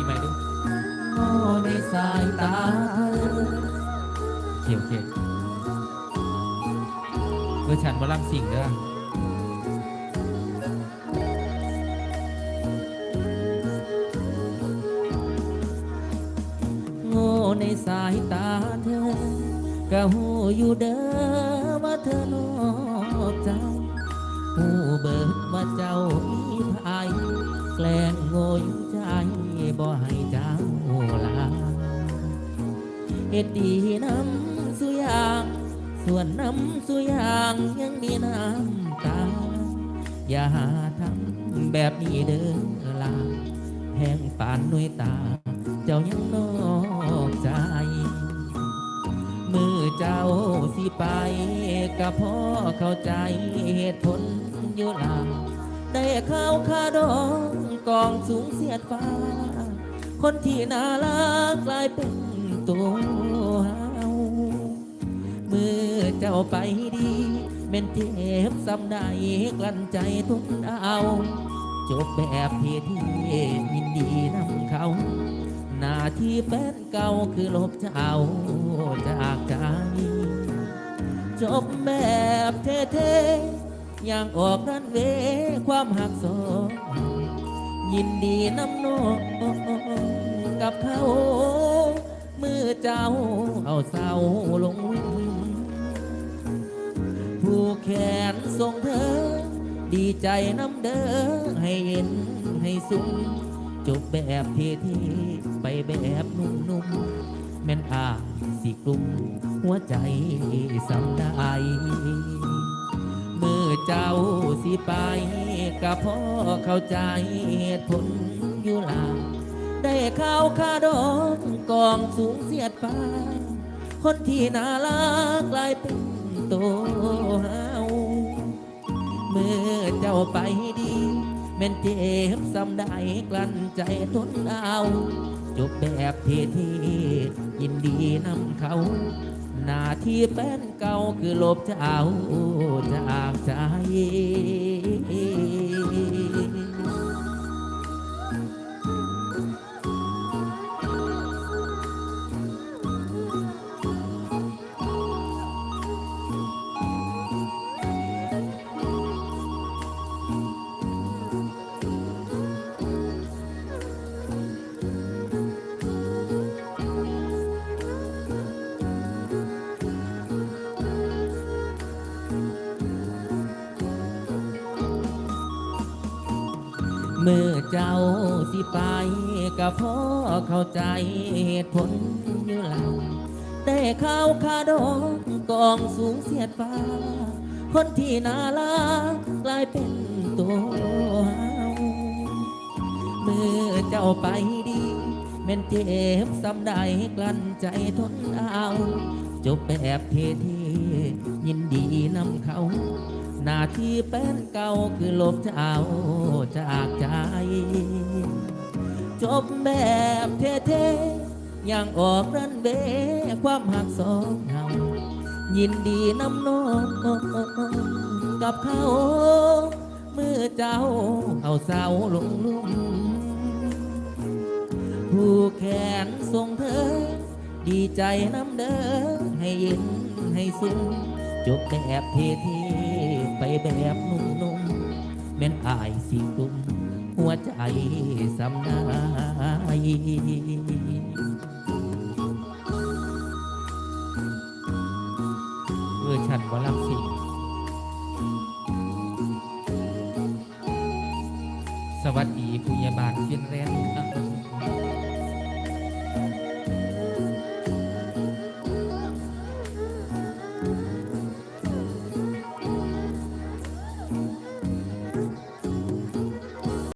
ีใหม่ดูโง่ในสายตาเธอโอเคโอเคเวอร์ชันวอลลัมสิงเด้อโง่ในสายตาเธอก็หูอยู่เด้อว่าเธอนอกใจหูเบิดว่าเจ้ามีภายแกล้งโง่ใจ บ่ให้เจ้าลาเฮ็ดดีน้ำสุยาง ส่วนน้ำสุยางยังมีน้ำตา อย่าหาทำแบบนี้เด้อลาแห้งปานหน่วยตา เจ้ายังนอกใจ มือเจ้าสิไปก็เพราะเข้าใจเหตุผลอยู่ลาได้เข้าคาดองกองสูงเสียดฟ้า คนที่น่ารักกลายเป็นตัวเฮาเมื่อเจ้าไปดีเม่นเจ็บซ้ำได้กลั้นใจทุกเอาจบแบบที่ที่ยินดีนำเขา หน้าที่แฟนเก่าคือลบเจ้าจากใจจบแบบเท่ๆอย่างออกรันเวความหักสอง ยินดีน้ำนองกับเขามือเจ้าเอาเศร้าลงผู้แขนส่งเธอ ดีใจน้ำเด้อให้เห็นให้สุขจบแบบเท่ๆไปแบบนุ่มๆแม่นอาสิกลุ่มหัวใจสำได้ เจ้าสิไปก็เพราะเข้าใจเหตุผลอยู่ลาได้ข้าวคาดองกองสูงเสียดฟ้าคนที่น่ารักกลายเป็นตัวเฮาเมื่อเจ้าไปดีแม่นเจ็บซ้ำได้กลั้นใจทนเอา จบแบบเท่ๆยินดีนำเขา นาที่แฟนเก่าคือลบเจ้าจากใจ เมื่อเจ้าสิไปก็พราะเข้าใจเหตุผลอยู่หลังแต่ข้าวคาดองกองสูงเสียดฟ้า คนที่น่ารักกลายเป็นตัวเฮาเมื่อเจ้าไปดีแม่นเจ็บซ้ำได้กลั้นใจทนเอา จบแบบเท่ๆยินดีนำเขา หน้าที่เป็นเก่าคือลบเจ้าจากใจ จบแบบเท่ๆย่างออกรันเบความหักสองเฮายินดีน้ำน้องกับเขาเมื่อเจ้าเอาเสาลงลุ่มผู้แขนส่งเธอ ดีใจน้ำเด้อให้ย็นให้ซึ้งจบแบบเท่ๆ ไปแบบนุ่มๆแม่นอายสิกลุ่มหัวใจสำนายเวอร์ชันวอลลัมสิสวัสดีผู้ใหญ่บ้านฟินแลนด์ครับ